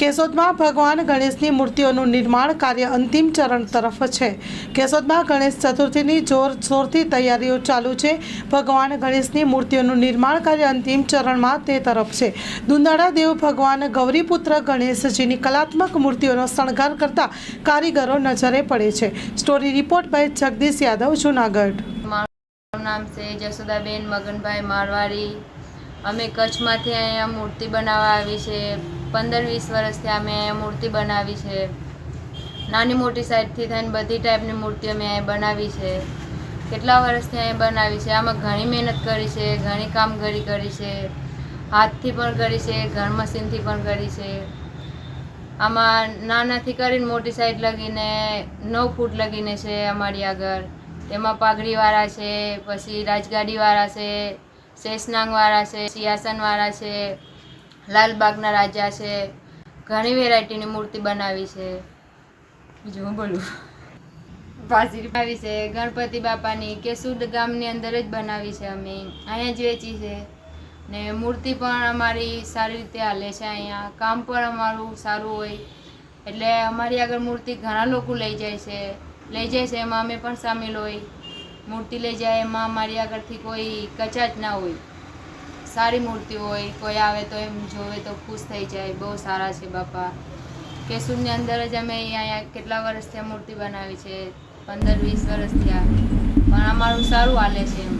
કેશોદમાં ભગવાન ગણેશની મૂર્તિઓનું નિર્માણ કાર્ય અંતિમ ચરણ તરફ છે. કેશોદમાં ગણેશ ચતુર્થીની જોરશોરથી તૈયારીઓ ચાલુ છે. ભગવાન ગણેશની મૂર્તિઓનું નિર્માણ કાર્ય અંતિમ ચરણમાં તે તરફ છે. દુંદાળા દેવ ભગવાન ગૌરીપુત્ર ગણેશજીની કલાત્મક મૂર્તિઓનો શણગાર કરતા કારીગરો નજરે પડે છે. Story report by Jagdish Yadav, Junagadh. મારું નામ છે જસોદાબેન મગનભાઈ મારવાડી. અમે કચ્છમાંથી અહીંયા મૂર્તિ બનાવવા આવી છે. પંદર વીસ વર્ષથી અમે અહીંયા મૂર્તિ બનાવી છે. નાની મોટી સાઈડથી થઈને બધી ટાઈપની મૂર્તિ અમે અહીંયા બનાવી છે. કેટલા વર્ષથી અહીંયા બનાવી છે? આમાં ઘણી મહેનત કરી છે, ઘણી કામગીરી કરી છે. હાથથી પણ કરી છે, ઘર મશીનથી પણ કરી છે. આમાં નાનાથી કરીને મોટી સાઈડ લગીને નવ ફૂટ લગીને છે અમારી આગળ. તેમાં પાઘડીવાળા છે, પછી રાજગાડીવાળા છે શેષનાંગવાળા છે સિંહાસનવાળા છે, લાલબાગના રાજા છે, ઘણી વેરાયટીની મૂર્તિ બનાવી છે. બીજું હું બોલું? ભાજી બનાવી છે, ગણપતિ બાપાની કેસુડ ગામની અંદર જ બનાવી છે અમે. અહીંયા જ વેચી છે. ને મૂર્તિ પણ અમારી સારી રીતે હાલે છે અહીંયા. કામ પણ અમારું સારું હોય. એટલે અમારી આગળ મૂર્તિ ઘણા લોકો લઈ જાય છે. લઈ જાય છે એમાં અમે પણ સામેલ હોય. મૂર્તિ લઈ જાય, એમાં મારી આગળથી કોઈ કચાચ ના હોય. સારી મૂર્તિ હોય, કોઈ આવે તો એમ જોવે તો ખુશ થઈ જાય, બહુ સારા છે બાપા. કેસુરની અંદર જ અમે અહીંયા કેટલા વર્ષથી મૂર્તિ બનાવી છે? પંદર વીસ વર્ષથી આ પણ અમારું સારું હાલે છે એમ.